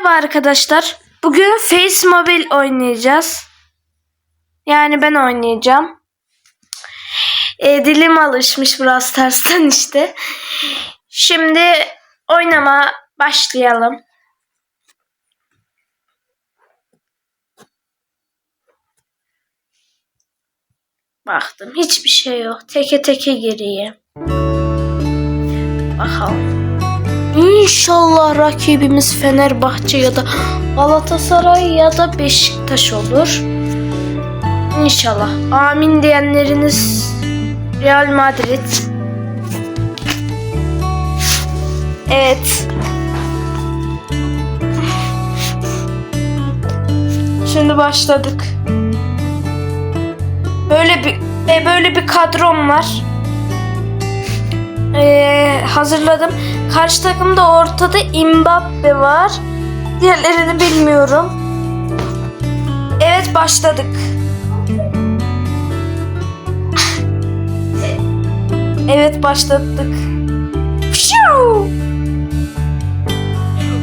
Merhaba arkadaşlar. Bugün Face Mobile oynayacağız. Yani ben oynayacağım. E, dilim alışmış Brawl Stars'tan işte. Şimdi oynama başlayalım. Baktım hiçbir şey yok. Teke teke gireyim. Bakalım. İnşallah rakibimiz Fenerbahçe ya da Galatasaray ya da Beşiktaş olur. İnşallah. Amin diyenleriniz Real Madrid. Evet. Şimdi başladık. Böyle bir e, böyle bir kadrom var. Ee, hazırladım. Karşı takımda ortada Mbappe var. Diğerlerini bilmiyorum. Evet başladık. Evet başladık. Pşu!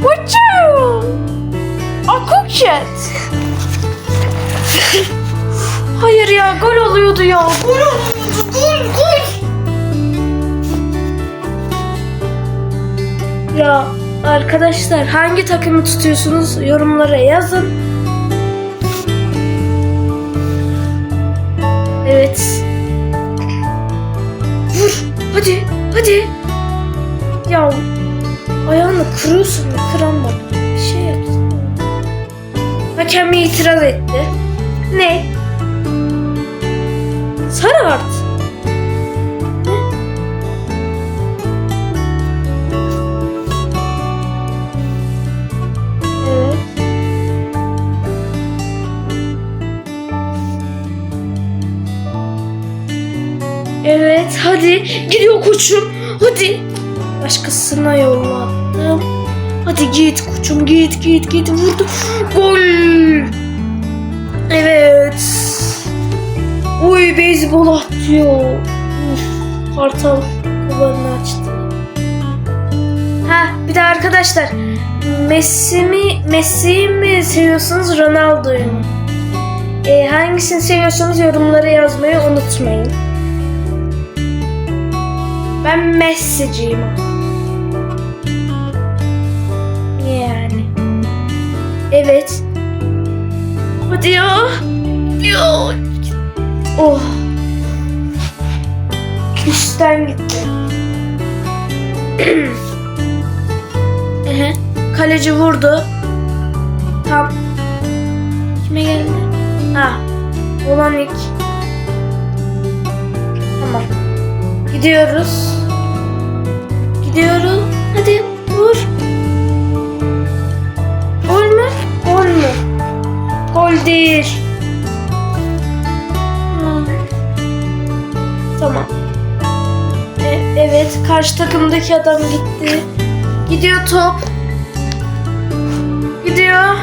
Uçu! Akuket! Hayır ya gol oluyordu ya. Gol oluyordu. Gol gol. Ya arkadaşlar hangi takımı tutuyorsunuz yorumlara yazın. Evet. Vur. Hadi. Hadi. Ya ayağını kırıyorsun kıramadım. Bir şey yapsın. Hakem itiraz etti. Ne? Sarı art. Hadi gidiyor koçum hadi. Başkasına yollattım. Hadi git koçum git git git vurdu. Gol. Evet. Uy beyzbol atıyor. Uf, Kartal kulağını açtı. Ha bir de arkadaşlar Messi mi Messi mi seviyorsunuz Ronaldo'yu mu? Ee, hangisini seviyorsanız yorumlara yazmayı unutmayın. Ben Messi'ciyim. Yani. Evet. Hadi ya. Ya. Oh. Üstten gitti. Ehe. Kaleci vurdu. Tam. Kime geldi? Ha. Olan ilk. Tamam. Gidiyoruz. Gidiyoruz. Hadi vur. Gol mü? Gol mü? Gol değil. Tamam. E- evet, karşı takımdaki adam gitti. Gidiyor top. Gidiyor.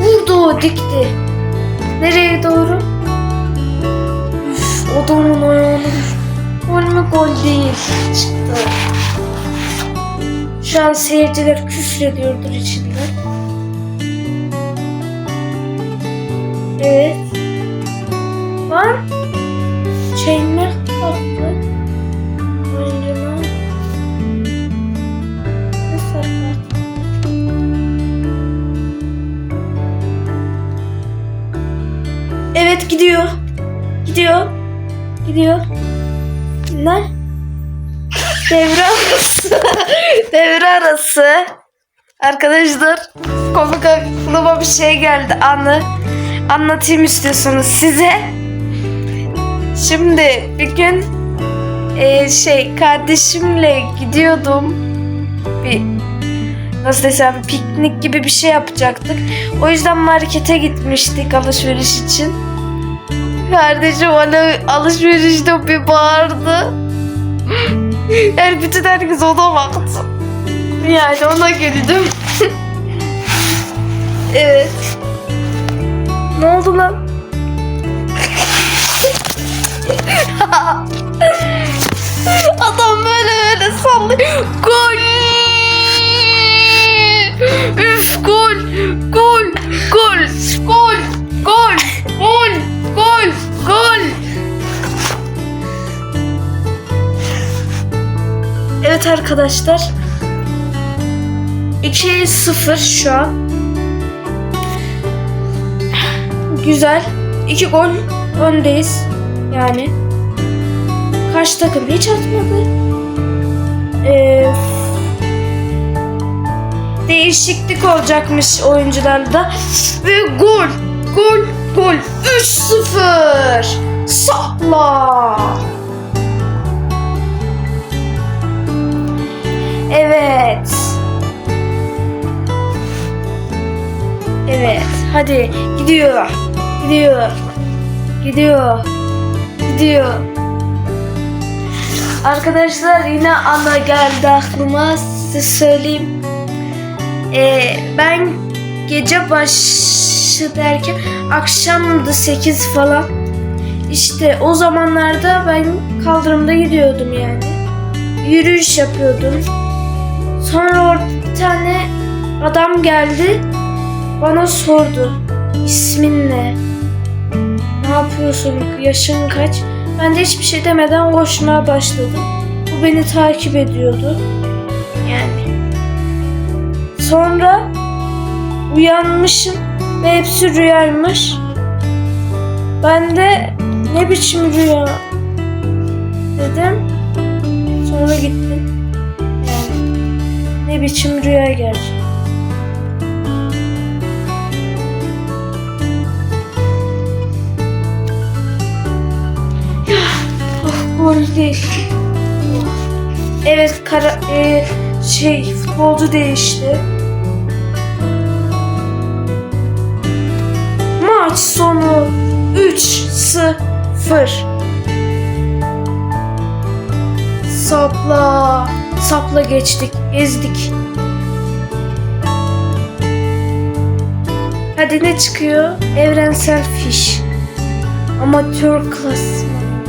Vurdu, dikti. Nereye doğru? Üf, adamın ayağını düş- Gol değil. Çıktı. Şu an seyirciler küfrediyordur içinden. Evet. Var. Şeyine baktı. Oyuncuna. Nasıl? Evet gidiyor. Gidiyor. Gidiyor. Ne? Devre arası. Devre arası. Arkadaşlar komik aklıma bir şey geldi. Anı anlatayım istiyorsanız size. Şimdi bir gün e, şey kardeşimle gidiyordum. Bir nasıl desem piknik gibi bir şey yapacaktık. O yüzden markete gitmiştik alışveriş için. Kardeşim bana alışverişte bir bağırdı. Yani bütün herkes ona baktı. Yani ona güldüm. evet. Ne oldu lan? Adam böyle böyle sallıyor. Gol! Arkadaşlar. 2-0 şu an. Güzel. 2 gol öndeyiz. Yani. Karşı takım hiç atmadı. Ee, değişiklik olacakmış oyuncularda. Ve gol. Gol. Gol. 3-0. Sapla. Evet. Evet. Hadi gidiyor. Gidiyor. Gidiyor. Gidiyor. Arkadaşlar yine ana geldi aklıma. Size söyleyeyim. Ee, ben gece başı derken akşamdı 8 falan. İşte o zamanlarda ben kaldırımda gidiyordum yani. Yürüyüş yapıyordum. Sonra orada bir tane adam geldi. Bana sordu. İsmin ne? Ne yapıyorsun? Yaşın kaç? Ben de hiçbir şey demeden koşmaya başladım. Bu beni takip ediyordu. Yani. Sonra uyanmışım ve hepsi rüyaymış. Ben de ne biçim rüya dedim. Sonra gittim. Ne biçim rüya. Oh, gol değil. Evet kara, e, şey futbolcu değişti. Maç sonu 3-0. Sapla. Sapla geçtik. Ezdik. Hadi ne çıkıyor? Evrensel fiş. Amatör klasman.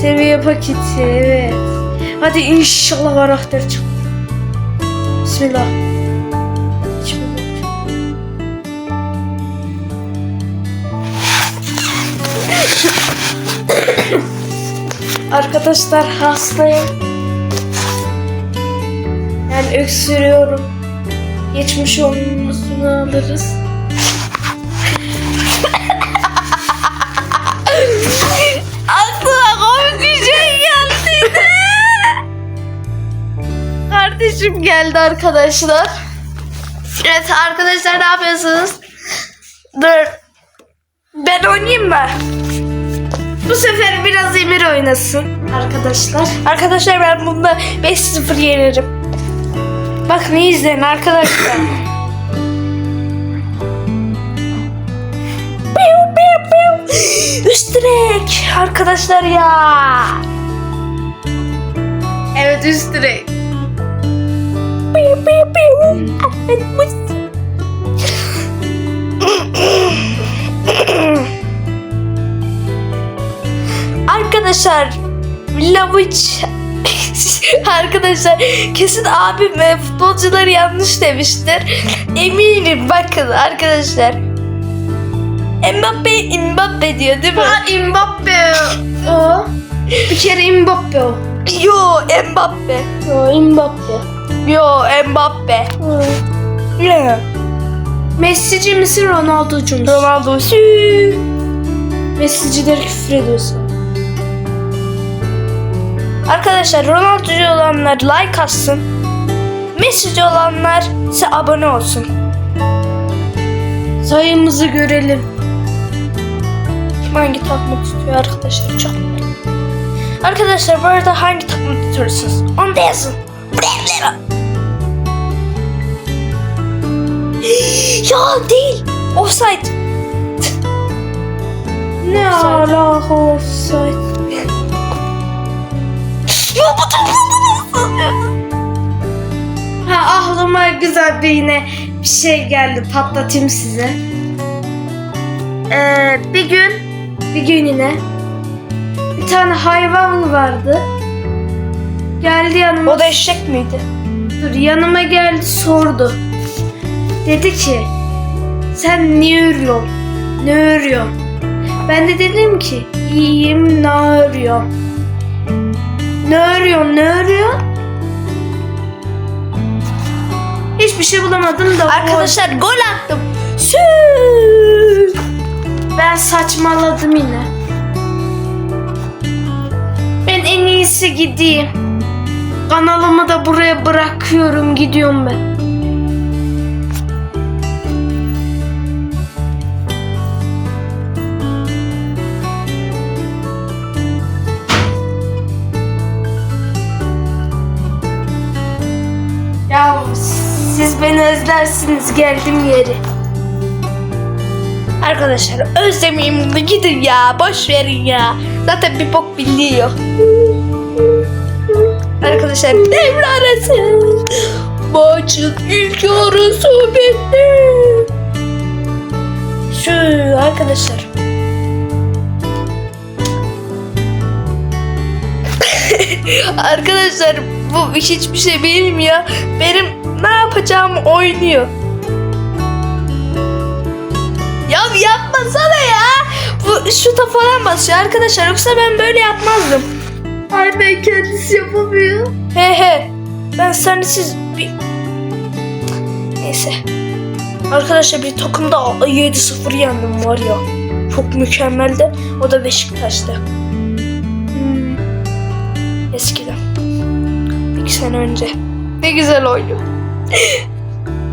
Seviye paketi evet. Hadi inşallah karakter çık. Bismillah. Arkadaşlar hastayım. Yani öksürüyorum. Geçmiş olmasını alırız. Aklıma komik bir şey geldi. Kardeşim geldi arkadaşlar. Evet arkadaşlar ne yapıyorsunuz? Dur. Ben oynayayım mı? Bu sefer biraz Emir oynasın arkadaşlar. Arkadaşlar ben bunda 5-0 yenerim. Bak ne izleyin arkadaşlar. Üst direk arkadaşlar ya. Evet üst direk. Arkadaşlar Lavuç Arkadaşlar kesin abim ve futbolcuları yanlış demiştir. Eminim bakın arkadaşlar. Mbappe Mbappe diyor değil mi? Ha Mbappe o. Bir kere Mbappe o. Yo Mbappe. O Mbappe. Yo Mbappe. Ne? Messi'ci misin Ronaldo'cu musun? Ronaldo. Sü. Messi'ciler küfür ediyorsun. Arkadaşlar Ronaldo'cu olanlar like atsın. Messi'ci olanlar ise abone olsun. Sayımızı görelim. Kim hangi takımı tutuyor arkadaşlar çok. Arkadaşlar bu arada hangi takımı tutuyorsunuz? Onu da yazın. Buraya ya değil. Offside. Ne alaka offside? Ya bu Ha aklıma güzel bir yine bir şey geldi patlatayım size. Ee, bir gün bir gün yine bir tane hayvan vardı. Geldi yanıma. O da eşek miydi? Dur yanıma geldi sordu. Dedi ki sen niye örüyorsun? Ne örüyorsun? Ben de dedim ki iyiyim ne örüyorsun? Ne arıyorsun ne arıyorsun? Hiçbir şey bulamadım da. Arkadaşlar gol attım. Sü. Ben saçmaladım yine. Ben en iyisi gideyim. Kanalımı da buraya bırakıyorum. Gidiyorum ben. Beni özlersiniz geldim yeri. Arkadaşlar özlemeyeyim bunu gidin ya. Boş verin ya. Zaten bir bok biliyor. Arkadaşlar devre arası. Maçın ilk yarısı bitti. Şu arkadaşlar. arkadaşlar bu hiçbir şey bilmiyor. Benim ne yapacağımı oynuyor. Ya yapmasana ya. Bu şuta falan basıyor arkadaşlar. Yoksa ben böyle yapmazdım. Ay ben kendisi yapamıyor. He he. Ben sensiz bir... Neyse. Arkadaşlar bir takımda 7-0 yendim var ya. Çok mükemmeldi. O da Beşiktaş'ta. İki sene önce. Ne güzel.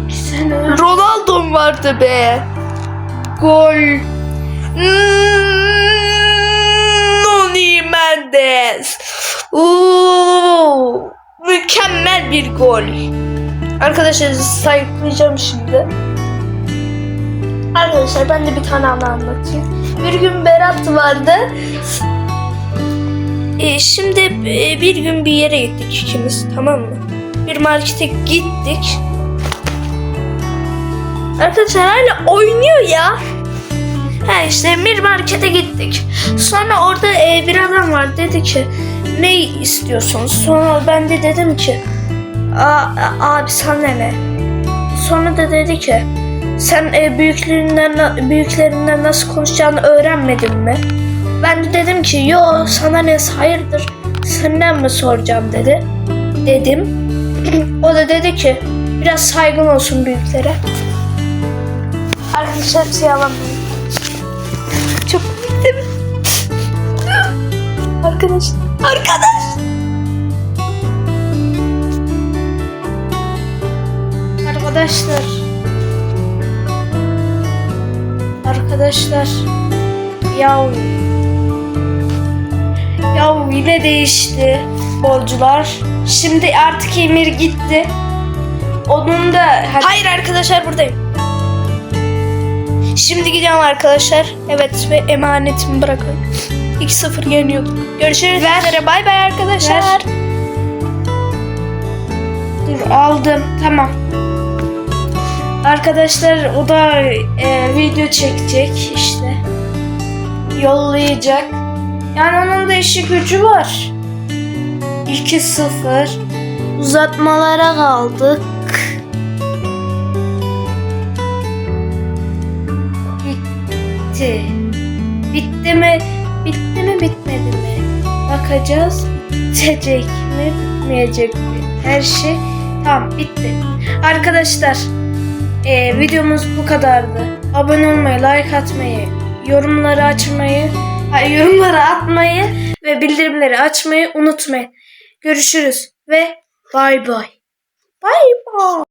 Sen Ronaldo'm vardı be. Gol. Noni Mendes. Oo, mükemmel bir gol. Arkadaşlar sayıklayacağım şimdi. Arkadaşlar ben de bir tane anı anlatayım. Bir gün Berat vardı. E, şimdi e, bir gün bir yere gittik ikimiz tamam mı? Bir markete gittik. Arkadaşlar hala oynuyor ya. Ha işte bir markete gittik. Sonra orada e, bir adam var dedi ki ne istiyorsunuz? Sonra ben de dedim ki "Aa, abi sana ne? Sonra da dedi ki sen e, büyüklerinden büyüklerinden nasıl konuşacağını öğrenmedin mi? Ben de dedim ki yo sana ne hayırdır senden mi soracağım dedi. Dedim. o da dedi ki biraz saygın olsun büyüklere. Arkadaşlar şey alamıyorum. Çok mi? Arkadaş. Arkadaş. Arkadaşlar. Arkadaşlar. Ya ya yine değişti bolcular. Şimdi artık Emir gitti. Onun da Hayır arkadaşlar buradayım. Şimdi gidiyorum arkadaşlar. Evet ve emanetimi bırakın. 2-0 yeniyordum. Görüşürüz. Ver. Bay bay arkadaşlar. Ver. Dur aldım. Tamam. Arkadaşlar o da e, video çekecek işte. Yollayacak. Yani onun da işi gücü var. 2-0. Uzatmalara kaldık. Bitti. Bitti mi? Bitti mi bitmedi mi? Bakacağız. Bitecek mi? Bitmeyecek mi? Her şey tamam bitti. Arkadaşlar e, videomuz bu kadardı. Abone olmayı, like atmayı, yorumları açmayı, ay, yorumları atmayı ve bildirimleri açmayı unutmayın. Görüşürüz ve bay bay. Bay bay.